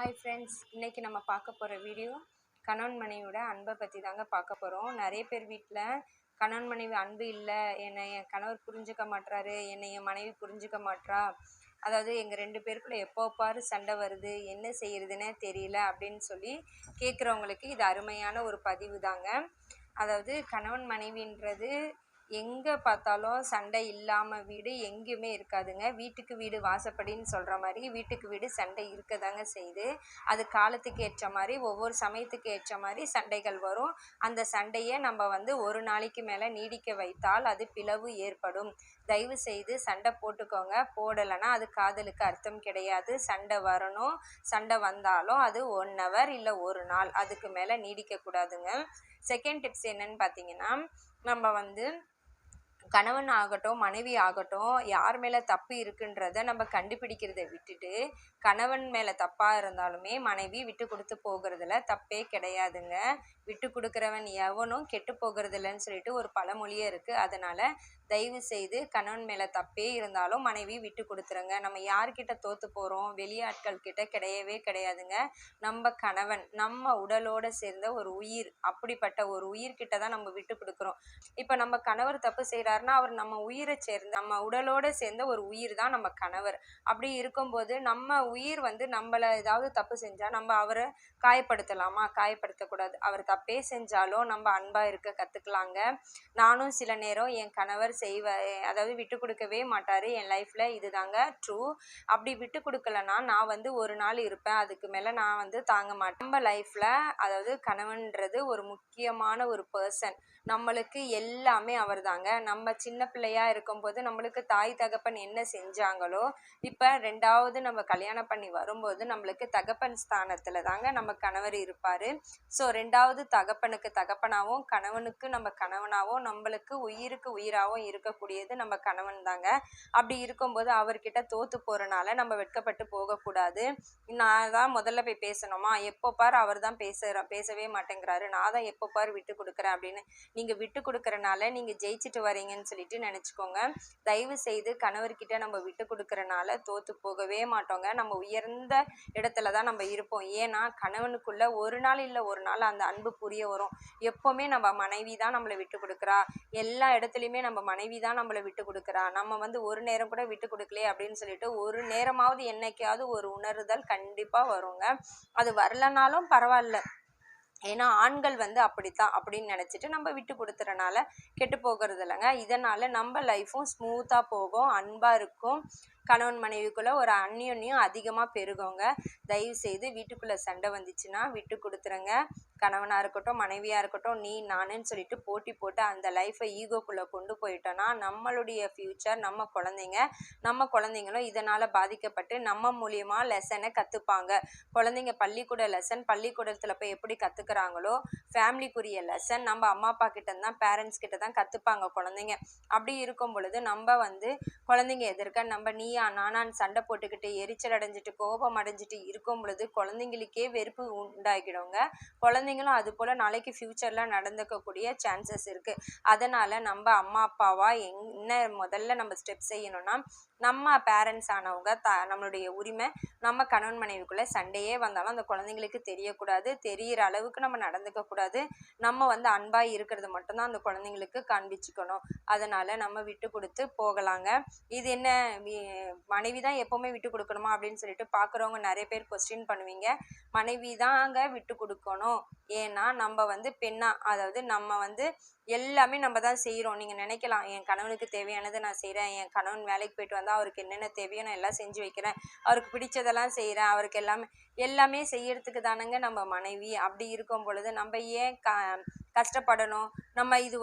Hi friends இன்றைக்கி நம்ம பார்க்க போகிற வீடியோ கணவன் மனைவியோட அன்பை பற்றி தாங்க பார்க்க போகிறோம் நிறைய பேர் வீட்டில் கணவன் மனைவி அன்பு இல்லை என்னை என் கணவர் புரிஞ்சுக்க மாட்றாரு என்னை என் மனைவி புரிஞ்சுக்க மாட்றா. அதாவது எங்கள் ரெண்டு பேருக்குள்ள எப்போ பாரு சண்டை வருது என்ன செய்கிறதுனே தெரியல அப்படின்னு சொல்லி கேட்குறவங்களுக்கு இது அருமையான ஒரு பதிவு தாங்க அதாவது கணவன் மனைவின்றது எங்கே பார்த்தாலும் சண்டை இல்லாமல் வீடு எங்கேயுமே இருக்காதுங்க. வீட்டுக்கு வீடு வாசப்படின்னு சொல்கிற மாதிரி வீட்டுக்கு வீடு சண்டை இருக்க தாங்க செய்யுது. அது காலத்துக்கு ஏற்ற மாதிரி ஒவ்வொரு சமயத்துக்கு ஏற்ற மாதிரி சண்டைகள் வரும். அந்த சண்டையை நம்ம வந்து ஒரு நாளைக்கு மேலே நீடிக்க வைத்தால் அது பிளவு ஏற்படும். தயவு செய்து சண்டை போட்டுக்கோங்க. போடலைன்னா அது காதலுக்கு அர்த்தம் கிடையாது. சண்டை வரணும். சண்டை வந்தாலும் அது ஒன் ஹவர் இல்லை ஒரு நாள். அதுக்கு மேலே நீடிக்கக்கூடாதுங்க செகண்ட் டிப்ஸ் என்னன்னு பார்த்தீங்கன்னா நம்ம வந்து கணவன் ஆகட்டும் மனைவி ஆகட்டும் யார் மேலே தப்பு இருக்குன்றத நம்ம கண்டுபிடிக்கிறத விட்டுட்டு கணவன் மேலே தப்பாக இருந்தாலுமே மனைவி விட்டு கொடுத்து போகிறதுல தப்பே கிடையாதுங்க. விட்டு கொடுக்குறவன் எவனும் கெட்டு போகிறதில்லன்னு சொல்லிட்டு ஒரு பழமொழியே இருக்குது அதனால் தயவு செய்து கணவன் மேலே தப்பே இருந்தாலும் மனைவி விட்டு கொடுத்துருங்க. நம்ம யார்கிட்ட தோற்று போகிறோம் வெளியாட்கள் கிட்ட கிடையவே கிடையாதுங்க. நம்ம கணவன் நம்ம உடலோடு சேர்ந்த ஒரு உயிர் அப்படிப்பட்ட ஒரு உயிர்கிட்ட தான் நம்ம விட்டு கொடுக்குறோம். இப்போ நம்ம கணவர் தப்பு செய்கிறார் செய்கிறாருன்னா அவர் நம்ம உயிரை சேர்ந்த நம்ம உடலோட சேர்ந்த ஒரு உயிர் தான் நம்ம கணவர். அப்படி இருக்கும்போது நம்ம உயிர் வந்து நம்மளை ஏதாவது தப்பு செஞ்சால் நம்ம அவரை காயப்படுத்தலாமா? காயப்படுத்தக்கூடாது. அவர் தப்பே செஞ்சாலும் நம்ம அன்பாக இருக்க கற்றுக்கலாங்க நானும் சில நேரம் என் கணவர் செய்வ அதாவது விட்டு கொடுக்கவே மாட்டார். என் லைஃப்பில் இதுதாங்க ட்ரூ அப்படி விட்டு கொடுக்கலன்னா நான் வந்து ஒரு நாள் இருப்பேன். அதுக்கு மேலே நான் வந்து தாங்க மாட்டேன். நம்ம லைஃப்பில் அதாவது கணவன்றது ஒரு முக்கியமான ஒரு பர்சன் நம்மளுக்கு எல்லாமே அவர் தாங்க நம்ம சின்ன பிள்ளையா இருக்கும்போது நம்மளுக்கு தாய் தகப்பன் என்ன செஞ்சாங்களோ இப்போ ரெண்டாவது நம்ம கல்யாணம் பண்ணி வரும்போது நம்மளுக்கு தகப்பன் ஸ்தானத்தில் தாங்க நம்ம கணவர் இருப்பார். ஸோ ரெண்டாவது தகப்பனுக்கு தகப்பனாகவும் கணவனுக்கு நம்ம கணவனாகவும் நம்மளுக்கு உயிருக்கு உயிராகவும் இருக்கக்கூடியது நம்ம கணவன் தாங்க. அப்படி இருக்கும்போது அவர்கிட்ட தோற்று போகிறனால நம்ம வெட்கப்பட்டு போகக்கூடாது. நான் தான் முதல்ல போய் பேசணுமா? எப்போ பார் அவர் தான் பேசுகிற பேசவே மாட்டேங்கிறாரு. நான் தான் எப்போ பார் விட்டு கொடுக்குறேன் அப்படின்னு நீங்கள் விட்டு கொடுக்குறனால நீங்கள் ஜெயிச்சுட்டு வரீங்கன்னு சொல்லிட்டு நினச்சிக்கோங்க. தயவு செய்து கணவர்கிட்ட நம்ம விட்டு கொடுக்குறனால தோற்று போகவே மாட்டோங்க. நம்ம உயர்ந்த இடத்துல தான் நம்ம இருப்போம். ஏன்னா கணவனுக்குள்ள ஒரு நாள் இல்லை ஒரு நாள் அந்த அன்பு புரிய வரும். எப்போவுமே நம்ம மனைவி தான் நம்மளை விட்டு கொடுக்குறா. எல்லா இடத்துலையுமே நம்ம மனைவி தான் நம்மளை விட்டு கொடுக்குறா. நம்ம வந்து ஒரு நேரம் கூட விட்டு கொடுக்கலையே அப்படின்னு சொல்லிட்டு ஒரு நேரமாவது என்னைக்காவது ஒரு உணர்தல் கண்டிப்பாக வருங்க. அது வரலனாலும் பரவாயில்ல. ஏன்னா ஆண்கள் வந்து அப்படித்தான் அப்படின்னு நினச்சிட்டு நம்ம விட்டு கொடுத்துறனால கெட்டு போகிறது இல்லைங்க இதனால் நம்ம லைஃப்பும் ஸ்மூத்தாக போகும் அன்பாக இருக்கும். கணவன் மனைவிக்குள்ளே ஒரு அந்யோன்யம் அதிகமாக பெருகுங்க. தயவு செய்து வீட்டுக்குள்ளே சண்டை வந்துச்சுன்னா விட்டு கொடுத்துருங்க. கணவனாக இருக்கட்டும் மனைவியாக இருக்கட்டும் நீ நானுன்னு சொல்லிட்டு போட்டி போட்டு அந்த லைஃப்பை ஈகோக்குள்ளே கொண்டு போயிட்டோன்னா நம்மளுடைய ஃப்யூச்சர் நம்ம குழந்தைங்க நம்ம குழந்தைங்களும் இதனால் பாதிக்கப்பட்டு நம்ம மூலியமாக லெசனை கற்றுப்பாங்க குழந்தைங்க பள்ளிக்கூட லெசன் பள்ளிக்கூடத்தில் போய் எப்படி கற்றுக்குறாங்களோ ஃபேமிலிக்குரிய லெசன் நம்ம அம்மா அப்பா கிட்ட தான் பேரண்ட்ஸ் கிட்ட தான் கற்றுப்பாங்க குழந்தைங்க. அப்படி இருக்கும் பொழுது நம்ம வந்து குழந்தைங்க எதிர்க்க நம்ம நீ நீயா நானான்னு சண்டை போட்டுக்கிட்டு எரிச்சல் அடைஞ்சிட்டு கோபம் அடைஞ்சிட்டு இருக்கும் பொழுது குழந்தைங்களுக்கே வெறுப்பு உண்டாகிடுங்க. குழந்தைங்களும் அது போல் நாளைக்கு ஃப்யூச்சரில் நடந்துக்கக்கூடிய சான்சஸ் இருக்குது அதனால் நம்ம அம்மா அப்பாவா என்ன முதல்ல நம்ம ஸ்டெப் செய்யணும்னா நம்ம பேரண்ட்ஸ் ஆனவங்க த நம்மளுடைய உரிமை நம்ம கணவன் மனைவிக்குள்ளே சண்டையே வந்தாலும் அந்த குழந்தைங்களுக்கு தெரியக்கூடாது. தெரிகிற அளவுக்கு நம்ம நடந்துக்கக்கூடாது நம்ம வந்து அன்பாக இருக்கிறது மட்டும்தான் அந்த குழந்தைங்களுக்கு காண்பிச்சுக்கணும். அதனால் நம்ம விட்டு கொடுத்து போகலாங்க. இது என்ன மனைவி தான் எப்போவுமே விட்டு கொடுக்கணுமா அப்படின்னு சொல்லிட்டு பார்க்குறவங்க நிறைய பேர் கொஸ்டின் பண்ணுவீங்க. மனைவி தாங்க விட்டு கொடுக்கணும். ஏன்னா நம்ம வந்து பெண்ணாக அதாவது நம்ம வந்து எல்லாமே நம்ம தான் செய்கிறோம் நீங்கள் நினைக்கலாம் என் கணவனுக்கு தேவையானதை நான் செய்கிறேன் என் கணவன் வேலைக்கு போயிட்டு வந்தால் அவருக்கு என்னென்ன தேவையோ நான் எல்லாம் செஞ்சு வைக்கிறேன். அவருக்கு பிடிச்சதெல்லாம் செய்கிறேன் அவருக்கு எல்லாமே எல்லாமே செய்யறதுக்கு தானங்க நம்ம மனைவி. அப்படி இருக்கும் பொழுது நம்ம ஏன் க கஷ்டப்படணும்? நம்ம இது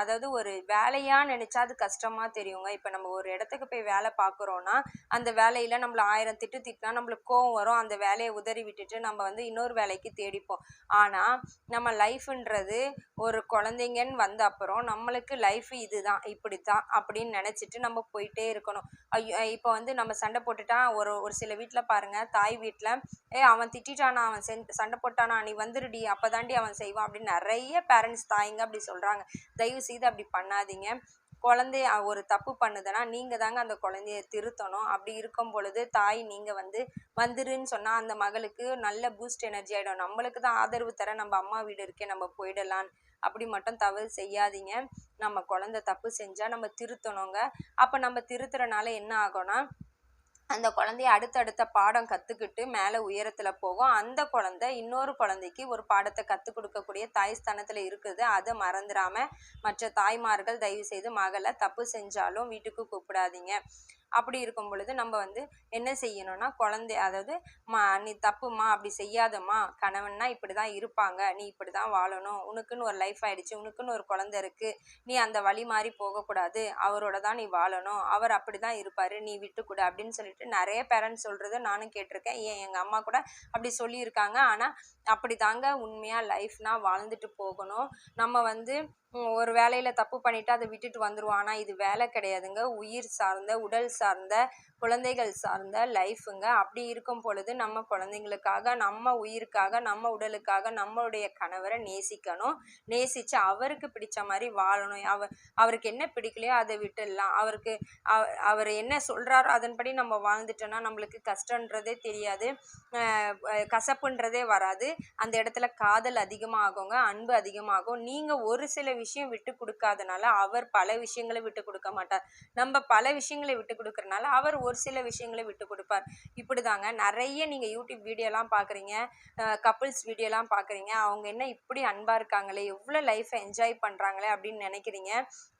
அதாவது ஒரு வேலையாக நினச்சா அது கஷ்டமாக தெரியுங்க. இப்போ நம்ம ஒரு இடத்துக்கு போய் வேலை பார்க்குறோன்னா அந்த வேலையில் நம்மள ஆயிரம் திட்டு திட்டினா நம்மளுக்கு கோவம் வரும். அந்த வேலையை உதறி விட்டுட்டு நம்ம வந்து இன்னொரு வேலைக்கு தேடிப்போம். ஆனால் நம்ம லைஃப்ன்றது ஒரு குழந்தைங்கன்னு வந்த அப்புறம் நம்மளுக்கு லைஃப் இதுதான் இப்படி தான் அப்படின்னு நினச்சிட்டு நம்ம போயிட்டே இருக்கணும். ஐயோ இப்போ வந்து நம்ம சண்டை போட்டுட்டா ஒரு ஒரு சில வீட்டில் பாருங்கள் தாய் வீட்டில் ஏ அவன் திட்டானா அவன் சென் சண்டை போட்டானா நீ வந்துருடி அப்போதாண்டி அவன் செய்வான் அப்படின்னு நிறைய பேரண்ட்ஸ் தாய்ங்க அப்படி சொல்கிறாங்க தயவு செய்து அப்படி பண்ணாதீங்க. குழந்தைய ஒரு தப்பு பண்ணுதுன்னா நீங்கள் தாங்க அந்த குழந்தைய திருத்தணும். அப்படி இருக்கும் பொழுது தாய் நீங்கள் வந்து வந்துருன்னு சொன்னால் அந்த மகளுக்கு நல்ல பூஸ்ட் எனர்ஜி ஆகிடும் நம்மளுக்கு தான் ஆதரவு தர நம்ம அம்மா வீடு இருக்கே நம்ம போயிடலாம். அப்படி மட்டும் தவறு செய்யாதீங்க. நம்ம குழந்தை தப்பு செஞ்சால் நம்ம திருத்தணுங்க. அப்போ நம்ம திருத்துறனால என்ன ஆகும்னா அந்த குழந்தைய அடுத்தடுத்த பாடம் கற்றுக்கிட்டு மேலே உயரத்தில் போகும். அந்த குழந்தை இன்னொரு குழந்தைக்கு ஒரு பாடத்தை கற்றுக் கொடுக்கக்கூடிய தாய் ஸ்தானத்தில் இருக்குது. அதை மறந்துடாம மற்ற தாய்மார்கள் தயவு செய்து மகளை தப்பு செஞ்சாலும் வீட்டுக்கு கூப்பிடாதீங்க. அப்படி இருக்கும் பொழுது நம்ம வந்து என்ன செய்யணும்னா குழந்தை அதாவது மா நீ தப்புமா அப்படி செய்யாதம்மா. கணவன்னா இப்படி தான் இருப்பாங்க. நீ இப்படி தான் வாழணும். உனக்குன்னு ஒரு லைஃப் ஆயிடுச்சு. உனக்குன்னு ஒரு குழந்தை இருக்குது நீ அந்த வழி மாறி போகக்கூடாது. அவரோட தான் நீ வாழணும். அவர் அப்படி தான் இருப்பார். நீ விட்டுக்கூட. அப்படின்னு சொல்லிட்டு நிறைய பேரண்ட்ஸ் சொல்கிறத நானும் கேட்டிருக்கேன். ஏன் எங்கள் அம்மா கூட அப்படி சொல்லியிருக்காங்க. ஆனால் அப்படி தாங்க உண்மையாக லைஃப்னா வாழ்ந்துட்டு போகணும். நம்ம வந்து ஒரு வேலையில் தப்பு பண்ணிவிட்டு அதை விட்டுட்டு வந்துடுவோம் ஆனால் இது வேலை கிடையாதுங்க. உயிர் சார்ந்த உடல் சார்ந்த குழந்தைகள் சார்ந்த லைஃபுங்க. அப்படி இருக்கும் பொழுது நம்ம குழந்தைங்களுக்காக நம்ம உயிருக்காக நம்ம உடலுக்காக நம்மளுடைய கணவரை நேசிக்கணும். நேசித்து அவருக்கு பிடிச்ச மாதிரி வாழணும். அவ அவருக்கு என்ன பிடிக்கலையோ அதை விட்டுடலாம். அவருக்கு அவ- அவர் என்ன சொல்கிறாரோ அதன்படி நம்ம வாழ்ந்துட்டோன்னா நம்மளுக்கு கஷ்டன்றதே தெரியாது. கசப்புன்றதே வராது. அந்த இடத்துல காதல் அதிகமாகுங்க அன்பு அதிகமாகும். நீங்கள் ஒரு சில விஷயம் விட்டு கொடுக்காதனால அவர் பல விஷயங்களை விட்டு கொடுக்க மாட்டார். நம்ம பல விஷயங்களை விட்டு கொடுக்கறனால அவர் ஒரு சில விஷயங்களை விட்டு கொடுப்பார். இப்படி தாங்க நிறைய நீங்கள் யூடியூப் வீடியோலாம் பார்க்குறீங்க கப்புள்ஸ் வீடியோலாம் பார்க்குறீங்க அவங்க என்ன இப்படி அன்பாக இருக்காங்களே எவ்வளோ லைஃப்பை என்ஜாய் பண்ணுறாங்களே அப்படின்னு நினைக்கிறீங்க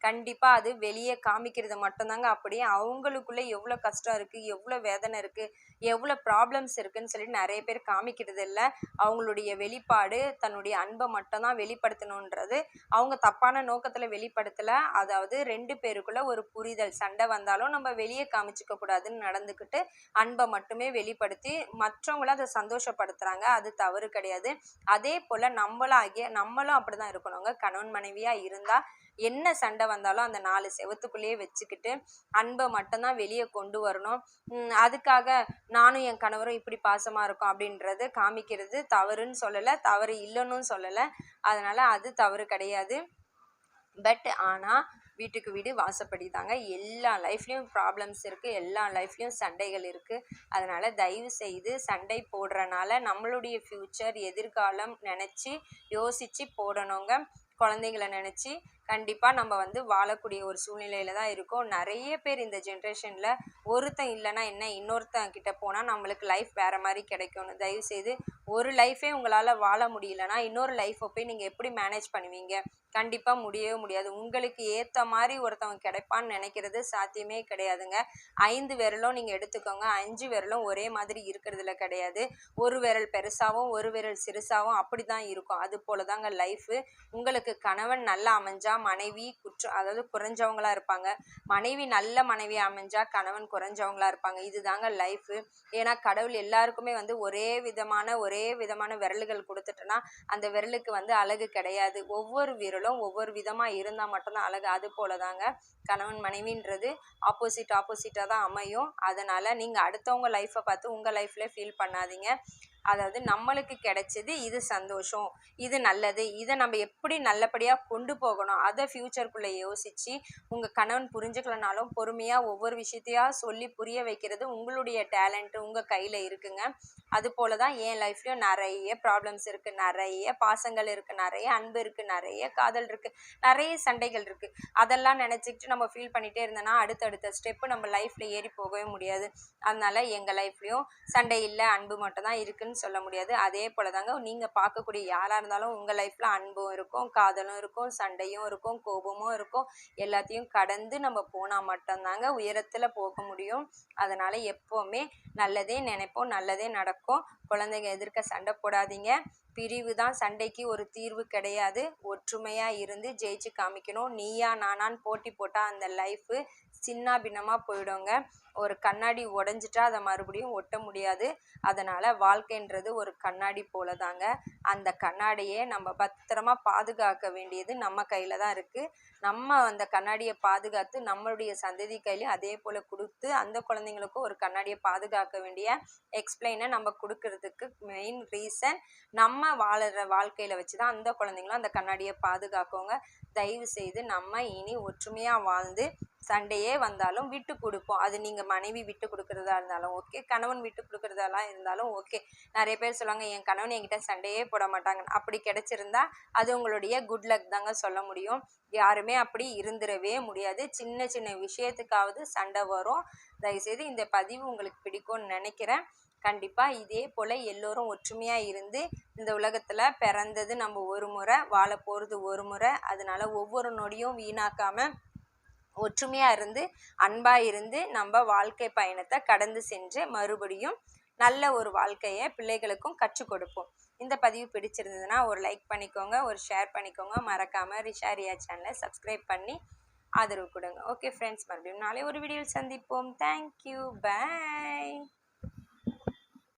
கண்டிப்பாக அது வெளியே காமிக்கிறது மட்டும்தாங்க. அப்படியே அவங்களுக்குள்ளே எவ்வளோ கஷ்டம் இருக்குது எவ்வளோ வேதனை இருக்குது எவ்வளோ ப்ராப்ளம்ஸ் இருக்குன்னு சொல்லிட்டு நிறைய பேர் காமிக்கிறது இல்லை அவங்களுடைய வெளிப்பாடு தன்னுடைய அன்பை மட்டும்தான் வெளிப்படுத்தணுன்றது அவங்க தப்பான நோக்கத்தில் வெளிப்படுத்தலை. அதாவது ரெண்டு பேருக்குள்ள ஒரு புரிதல். சண்டை வந்தாலும் நம்ம வெளியே காமிச்சிக்க கூடாதுன்னு நடந்துக்கிட்டு அன்பை மட்டுமே வெளிப்படுத்தி மற்றவங்கள அதை சந்தோஷப்படுத்துகிறாங்க அது தவறு கிடையாது. அதே போல் நம்மளாகிய நம்மளும் அப்படி தான் இருக்கணுங்க. கணவன் மனைவியாக இருந்தால் என்ன சண்டை வந்தாலும் அந்த நாலு செவத்துக்குள்ளேயே வச்சுக்கிட்டு அன்பை மட்டும்தான் வெளியே கொண்டு வரணும். அதுக்காக நானும் என் கணவரும் இப்படி பாசமாக இருக்கும் அப்படின்றது காமிக்கிறது தவறுன்னு சொல்லலை. தவறு இல்லைன்னு சொல்லலை. அதனால் அது தவறு கிடையாது. பட் ஆனால் வீட்டுக்கு வீடு வாசப்படி தாங்க எல்லா லைஃப்லேயும் ப்ராப்ளம்ஸ் இருக்குது எல்லா லைஃப்லேயும் சண்டைகள் இருக்குது அதனால் தயவு செய்து சண்டை போடுறனால நம்மளுடைய ஃப்யூச்சர் எதிர்காலம் நினச்சி யோசித்து போடணுங்க. குழந்தைங்கள நினச்சி கண்டிப்பாக நம்ம வந்து வாழக்கூடிய ஒரு சூழ்நிலையில் தான் இருக்கோம். நிறைய பேர் இந்த ஜென்ரேஷனில் ஒருத்தன் இல்லைன்னா என்ன இன்னொருத்தன் கிட்ட போனால் நம்மளுக்கு லைஃப் வேறு மாதிரி கிடைக்கும்னு. தயவு செய்து ஒரு லைஃபே உங்களால் வாழ முடியலன்னா இன்னொரு லைஃப்பை போய் நீங்கள் எப்படி மேனேஜ் பண்ணுவீங்க? கண்டிப்பாக முடியவே முடியாது. உங்களுக்கு ஏற்ற மாதிரி ஒருத்தவங்க கிடைப்பான்னு நினைக்கிறது சாத்தியமே கிடையாதுங்க. ஐந்து விரலும் நீங்கள் எடுத்துக்கோங்க. அஞ்சு விரலும் ஒரே மாதிரி இருக்கிறதுல கிடையாது. ஒரு விரல் பெருசாகவும் ஒரு விரல் சிறுசாகவும் அப்படி தான் இருக்கும். அது போல தாங்க லைஃபு உங்களுக்கு கணவன் நல்லா அமைஞ்சா மனைவி குற்றம் அதாவது குறைஞ்சவங்களா இருப்பாங்க. மனைவி நல்ல மனைவி அமைஞ்சா கணவன் குறைஞ்சவங்களா இருப்பாங்க. இதுதாங்க லைஃபு ஏன்னா கடவுள் எல்லாருக்குமே வந்து ஒரே விதமான ஒரே விதமான விரல்கள் கொடுத்துட்டோன்னா அந்த விரலுக்கு வந்து அழகு கிடையாது. ஒவ்வொரு விரலும் ஒவ்வொரு விதமாக இருந்தால் மட்டும்தான் அழகு. அது போல தாங்க கணவன் மனைவின்றது ஆப்போசிட் ஆப்போசிட்டாக தான் அமையும். அதனால் நீங்கள் அடுத்தவங்க லைஃப்பை பார்த்து உங்கள் லைஃப்பில் ஃபீல் பண்ணாதீங்க. அதாவது நம்மளுக்கு கிடைச்சது இது சந்தோஷம் இது நல்லது. இதை நம்ம எப்படி நல்லபடியாக கொண்டு போகணும்? அதை ஃப்யூச்சருக்குள்ளே யோசித்து உங்கள் கணவன் புரிஞ்சுக்கலனாலும் பொறுமையாக ஒவ்வொரு விஷயத்தையாக சொல்லி புரிய வைக்கிறது உங்களுடைய டேலண்ட்டு உங்கள் கையில் இருக்குங்க. அது போல தான் என் லைஃப்லேயும் நிறைய ப்ராப்ளம்ஸ் இருக்குது நிறைய பாசங்கள் இருக்குது நிறைய அன்பு இருக்குது நிறைய காதல் இருக்குது நிறைய சண்டைகள் இருக்குது அதெல்லாம் நினச்சிக்கிட்டு நம்ம ஃபீல் பண்ணிகிட்டே இருந்தோன்னா அடுத்தடுத்த ஸ்டெப்பு நம்ம லைஃப்பில் ஏறி போகவே முடியாது. அதனால் எங்கள் லைஃப்லேயும் சண்டை இல்லை அன்பு மட்டும் தான் இருக்குன்னு சொல்ல முடியாது. அதே போல் தாங்க நீங்கள் பார்க்கக்கூடிய யாராக இருந்தாலும் உங்கள் லைஃப்பில் அன்பும் இருக்கும் காதலும் இருக்கும் சண்டையும் இருக்கும் கோபமும் இருக்கும். எல்லாத்தையும் கடந்து நம்ம போனால் மட்டும்தாங்க உயரத்தில் போக முடியும். அதனால் எப்போவுமே நல்லதே நினைப்போம் நல்லதே நடக்கும். குழந்தைங்க எதிர்க்க சண்டை போடாதீங்க. பிரிவு தான். சண்டைக்கு ஒரு தீர்வு கிடையாது. ஒற்றுமையாக இருந்து ஜெயிச்சு காமிக்கணும். நீயா நானான்னு போட்டி போட்டால் அந்த லைஃபு சின்ன பின்னமாக போயிடுங்க. ஒரு கண்ணாடி உடஞ்சிட்டா அதை மறுபடியும் ஒட்ட முடியாது. அதனால் வாழ்க்கைன்றது ஒரு கண்ணாடி போல தாங்க அந்த கண்ணாடியை நம்ம பத்திரமா பாதுகாக்க வேண்டியது நம்ம கையில் தான் இருக்குது நம்ம அந்த கண்ணாடியை பாதுகாத்து நம்மளுடைய சந்ததி கையிலையும் அதே போல் கொடுத்து அந்த குழந்தைங்களுக்கும் ஒரு கண்ணாடியை பாதுகாக்க வேண்டிய எக்ஸ்பிளைனை நம்ம கொடுக்கறதுக்கு மெயின் ரீசன் நம்ம வாழற வாழ்க்கையில் வச்சு தான் அந்த குழந்தைங்களும் அந்த கண்ணாடியை பாதுகாக்கோங்க. தயவு செய்து நம்ம இனி ஒற்றுமையாக வாழ்ந்து சண்டையே வந்தாலும் விட்டு கொடுப்போம். அது நீங்கள் மனைவி விட்டு கொடுக்குறதா இருந்தாலும் ஓகே கணவன் விட்டு கொடுக்குறதெல்லாம் இருந்தாலும் ஓகே நிறைய பேர் சொல்லுவாங்க என் கணவன் என்கிட்ட சண்டையே போட மாட்டாங்க. அப்படி கிடைச்சிருந்தா அது உங்களுடைய குட் லக் தாங்க சொல்ல முடியும். யாருமே அப்படி இருந்துடவே முடியாது. சின்ன சின்ன விஷயத்துக்காவது சண்டை வரும். தயவுசெய்து இந்த பதிவு உங்களுக்கு பிடிக்கும்னு நினைக்கிறேன். கண்டிப்பாக இதே போல் எல்லோரும் ஒற்றுமையாக இருந்து இந்த உலகத்தில் பிறந்தது நம்ம ஒரு முறை வாழ போகிறது ஒரு முறை. அதனால ஒவ்வொரு நொடியும் வீணாக்காமல் ஒற்றுமையாக இருந்து அன்பாக இருந்து நம்ம வாழ்க்கை பயணத்தை கடந்து சென்று மறுபடியும் நல்ல ஒரு வாழ்க்கையை பிள்ளைகளுக்கும் கற்றுக் கொடுப்போம். இந்த பதிவு பிடிச்சிருந்ததுன்னா ஒரு லைக் பண்ணிக்கோங்க ஒரு ஷேர் பண்ணிக்கோங்க. மறக்காமல் ரிஷாரியா சேனலை சப்ஸ்கிரைப் பண்ணி ஆதரவு கொடுங்க. ஓகே ஃப்ரெண்ட்ஸ் மறுபடியும் நாளை ஒரு வீடியோவில் சந்திப்போம். Thank you bye